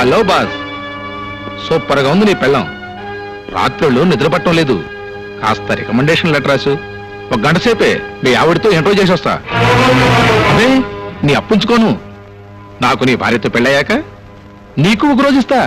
Hello boss. సూపర్గా ఉంది నీ పెళ్ళం. రాత్రుళ్ళు నిద్ర పట్టడం లేదు. కాస్త రికమెండేషన్ లెటర్ రాసు. ఒక గంట సేపే మీ ఆవిడతో ఇంటర్వ్యూ చేసి వస్తా. అదే నీ అప్పుంచుకోను నాకు నీ భార్యతో పెళ్ళయ్యాక నీకు ఒక రోజు ఇస్తా.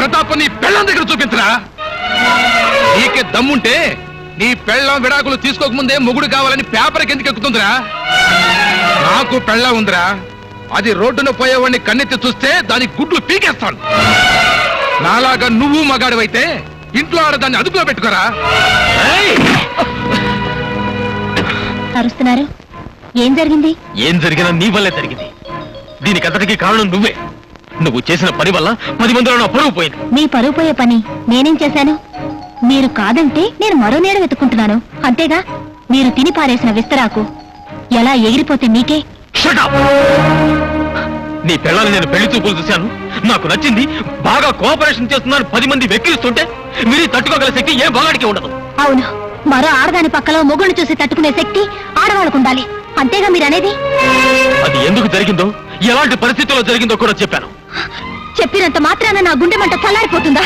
ప్రతాపం నీ పెళ్ళం దగ్గర చూపించరా? నీకే దమ్ముంటే నీ పెళ్ళం విడాకులు తీసుకోకముందే మొగుడు కావాలని పేపర్కి ఎందుకు ఎక్కుతుందిరా? నాకు పెళ్ళం ఉందిరా. అది రోడ్డున పోయేవాడిని కన్నెత్తి చూస్తే దాని గుడ్లు పీకేస్తాను. నాలాగా నువ్వు మగాడివైతే ఇంట్లో ఆడదాన్ని అదుపులో పెట్టుకోరా! అరుస్తున్నారు? ఏం జరిగింది? ఏం జరిగినా నీ వల్లే జరిగింది. దీనికి అంతటికి కారణం నువ్వే. నువ్వు చేసిన పని వల్ల పది మందిలో నా పరువు పోయింది. మీ పరువు పోయే పని నేనేం చేశాను? మీరు కాదంటే నేను మరో నీడ వెతుకుంటున్నాను అంతేగా మీరు తిని పారేసిన విస్తరాకు ఎలా ఎగిరిపోతే మీకే? Shut up! నీ పిల్లల్ని నేను పెళ్ళి చూపులు చూశాను. నాకు నచ్చింది బాగా కోఆపరేషన్ చేస్తున్నాను పది మంది వెక్కిరిస్తుంటే మీరు తట్టుకోగల శక్తి ఏ బాగాడికి ఉండదు. అవును మరో ఆడదాని పక్కలో మొగుడు చూసి తట్టుకునే శక్తి ఆడవాళ్ళకు ఉండాలి. అంతేగా మీరనేది? అది ఎందుకు జరిగిందో ఎలాంటి పరిస్థితుల్లో జరిగిందో కూడా చెప్పాను. చెప్పినంత మాత్రాన నా గుండె మంట చల్లారిపోతుందా?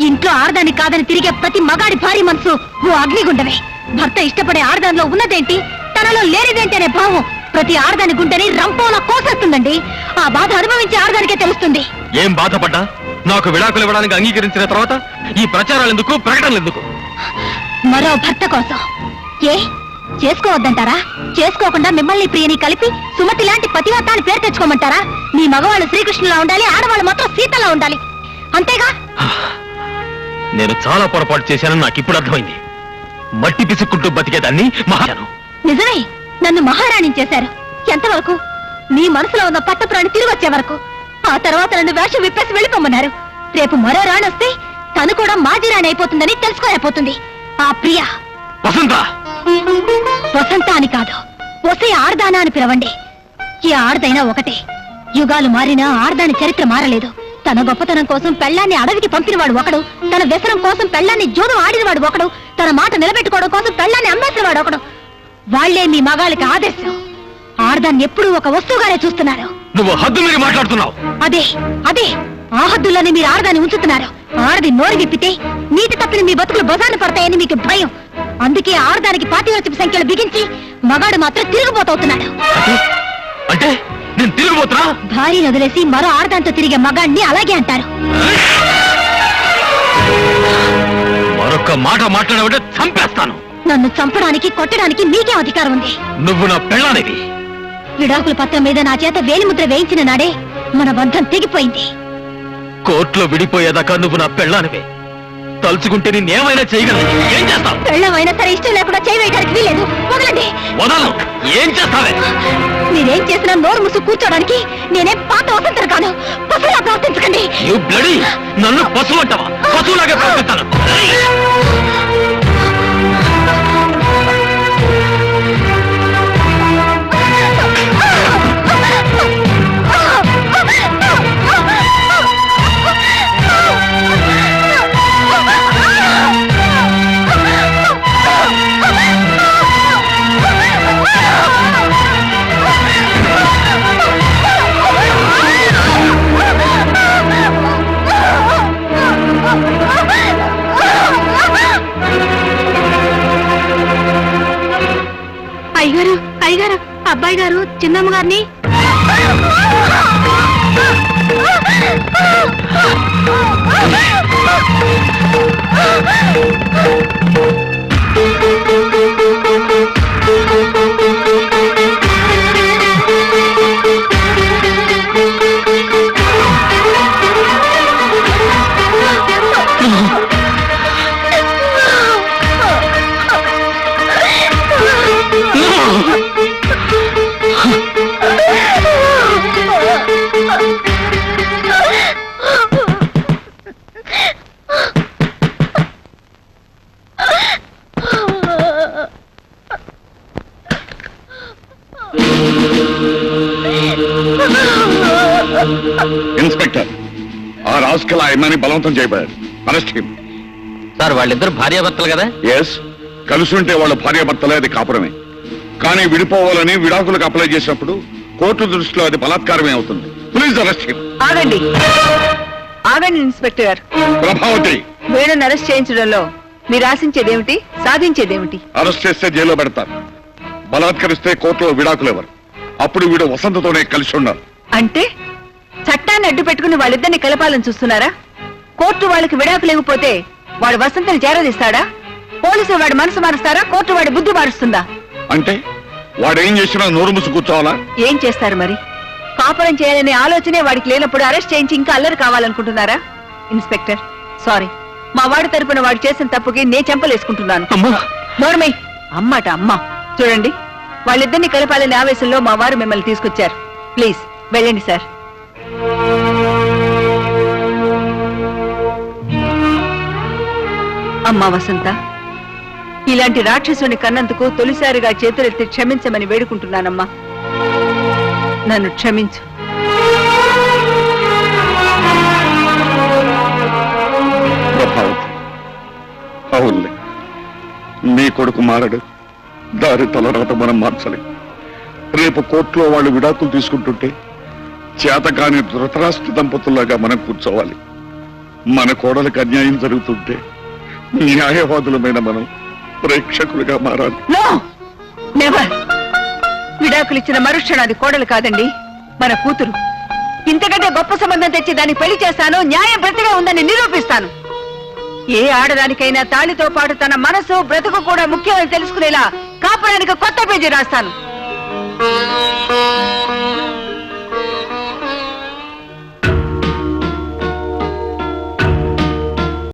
ఇంట్లో ఆడదాని కాదని తిరిగే ప్రతి మగాడి భారీ మనసు ఓ అగ్నిగుండమే భర్త ఇష్టపడే ఆడదానిలో ఉన్నదేంటి? తనలో లేనిదేంటి అనే భావం ప్రతి ఆడదాని గుండెని రంపోలా కోసేస్తుందండి. ఆ బాధ అనుభవించే ఆడదానికే తెలుస్తుంది. ఏం బాధపడ్డా? నాకు విడాకులు ఇవ్వడానికి అంగీకరించిన తర్వాత ఈ ప్రచారాలు ఎందుకు ప్రకటనలు ఎందుకు మరో భర్త కోసం. ఏ? చేసుకోవద్దంటారా? చేసుకోకుండా మిమ్మల్ని ప్రియని కలిపి సుమతి లాంటి పతివ్రతాన్ని పేరు తెచ్చుకోమంటారా? మీ మగవాళ్ళు శ్రీకృష్ణులా ఉండాలి ఆడవాళ్ళు మాత్రం సీతలా ఉండాలి. అంతేగా? నేను చాలా పొరపాటు చేశానని నాకు ఇప్పుడు అర్థమైంది. మట్టి పిసుక్కుంటూ బతికేదాన్ని మహాను నిజమే నన్ను మహారాణి చేశారు. ఎంతవరకు? మీ మనసులో ఉన్న పట్టపురాణి తిరిగి వచ్చే వరకు. ఆ తర్వాత నన్ను వేషం విప్పేసి వెళ్ళిపోమన్నారు. రేపు మరో రాణి వస్తే తను కూడా మాజీ రాణి అయిపోతుందని తెలుసుకోలేకపోతుంది. ఆ ప్రియ. వసంత! వసంత అని కాదు వసే ఆర్దానా అని పిలవండి. ఈ ఆడదైనా ఒకటే. యుగాలు మారినా ఆడదాని చరిత్ర మారలేదు. తన గొప్పతనం కోసం పెళ్ళాన్ని అడవికి పంపినవాడు ఒకడు తన వ్యసనం కోసం పెళ్ళాన్ని జోదం ఆడినవాడు ఒకడు తన మాట నిలబెట్టుకోవడం కోసం పెళ్ళాన్ని అమ్మేసినవాడు ఒకడు. వాళ్ళే మీ మగాళ్ళకి ఆదేశం ఆడదాన్ని ఎప్పుడూ ఒక వస్తువుగానే చూస్తున్నారు. నువ్వు హద్దు మీరు మాట్లాడుతున్నావు. అదే అదే. ఆ హద్దుల్లోనే మీరు ఆడదాన్ని ఉంచుతున్నారు. ఆడది నోరు విప్పితే నీటి తప్పిన మీ బతుకులు బజాను పడతాయని మీకు భయం. అందుకే ఆడదానికి పాతివచ్చపు సంఖ్యలు బిగించి మగాడు మాత్రం తిరుగుబోతవుతున్నాడు అంటే నేను తిరిగిపోతున్నా? భార్యను వదిలేసి మరో ఆడదాంతో తిరిగే మగాడిని అలాగే అంటారు. మరొక మాట మాట్లాడబట్టే చంపేస్తాను. నన్ను చంపడానికి కొట్టడానికి మీకే అధికారం ఉంది. నువ్వు నా పెళ్ళానివి. విడాకుల పత్రం మీద నా చేత వేలిముద్ర వేయించిన నాడే మన బంధం తెగిపోయింది. కోర్టులో విడిపోయేదాకా నువ్వు నా పెళ్ళానివి. తలుచుకుంటే నేనేమైనా చేయగలను. ఏం చేస్తావు? పెళ్ళమైనా సరే ఇష్టం లేకుండా చేయవేయడానికి వీలేదు వదలండి. వదలను. ఏం చేస్తావే? మీరేం చేసినా నోరు ముసు కూర్చోడానికి నేనే పాత వసంతరు కాను పసులా ప్రవర్తించకండి. నన్ను పశువు అంటావా? పశువులాగే ప్రవర్తిస్తాను. అయ్యగారు అయ్యగారు అబ్బాయి గారు చిన్నమ్మ గారిని. ఇన్స్పెక్టర్ ఆ రాజకీయ ఆయన్ని బలవంతం చేయబోయారు? అరెస్ట్ హిమ్ సార్ వాళ్ళిద్దరు భార్యాభర్తలు కదా? ఎస్ కలిసి ఉంటే వాళ్ళ భార్యాభర్తలే అది కాపురమే. కానీ విడిపోవాలని విడాకులకు అప్లై చేసినప్పుడు కోర్టు దృష్టిలో అది బలాత్కారమే అవుతుంది. ప్లీజ్ అరెస్ట్ హిమ్ ఆగండి. ఆగండి ఇన్స్పెక్టర్ గారు. ప్రభావతి. వేణుని అరెస్ట్ చేయించడంలో మీరు ఆశించేదేమిటి? సాధించేదేమిటి? అరెస్ట్ చేస్తే జైల్లో పెడతారు. బలాత్కరిస్తే కోర్టులో విడాకులు ఎవరు అప్పుడు వీడు వసంతతోనే కలిసి ఉన్నారు అంటే? చట్టాన్ని అడ్డు పెట్టుకుని వాళ్ళిద్దరిని కలపాలని చూస్తున్నారా? కోర్టు వాళ్ళకి విడాకులు ఇవ్వకపోతే వాడు వసంతని చేరదీస్తాడా? పోలీసులు వాడి మనసు మారుస్తారా? కోర్టు వాడి బుద్ధి మారుస్తుందా? అంటే వాడేం చేసినా నోరు మూసి కూర్చోవాలా? ఏం చేస్తారు మరి? కాపురం చేయాలనే ఆలోచనే వాడికి లేనప్పుడు అరెస్ట్ చేయించి ఇంకా అల్లరి కావాలనుకుంటున్నారా? Inspector sorry. మా వాడి తరపున వాడు చేసిన తప్పుకి నే చెంపలేసుకుంటున్నాను. అమ్మా! నోర్మై! అమ్మట అమ్మ! చూడండి వాళ్ళిద్దరిని కలపాలనే ఆవేశంలో మా వారు మిమ్మల్ని తీసుకొచ్చారు. ప్లీజ్ వెళ్ళండి సార్. అమ్మా వసంత ఇలాంటి రాక్షసుని కన్నందుకు తొలిసారిగా చేతులెత్తి క్షమించమని వేడుకుంటున్నానమ్మా. నన్ను క్షమించు. ప్రభావతి అవునులే. నీ కొడుకు మారడు దారి తలరాత మనం మార్చలేం. రేపు కోర్టులో వాళ్ళు విడాకులు తీసుకుంటుంటే చేతకాని ధృతరాష్ట్ర దంపతుల్లాగా మనం కూర్చోవాలి. మన కోడలకు అన్యాయం జరుగుతుంటే న్యాయవాదులమైన మనం ప్రేక్షకులుగా మారాలి. విడాకులు ఇచ్చిన మరుక్షణాది కోడలు కాదండి మన కూతురు. ఇంతకంటే గొప్ప సంబంధం తెచ్చి దాన్ని పెళ్ళి చేస్తాను న్యాయం బ్రతిగా ఉందని నిరూపిస్తాను. ఏ ఆడదానికైనా తాళితో పాటు తన మనసు బ్రతుకు కూడా ముఖ్యమని తెలుసుకునేలా కాపురానికి కొత్త పేజీ రాస్తాను.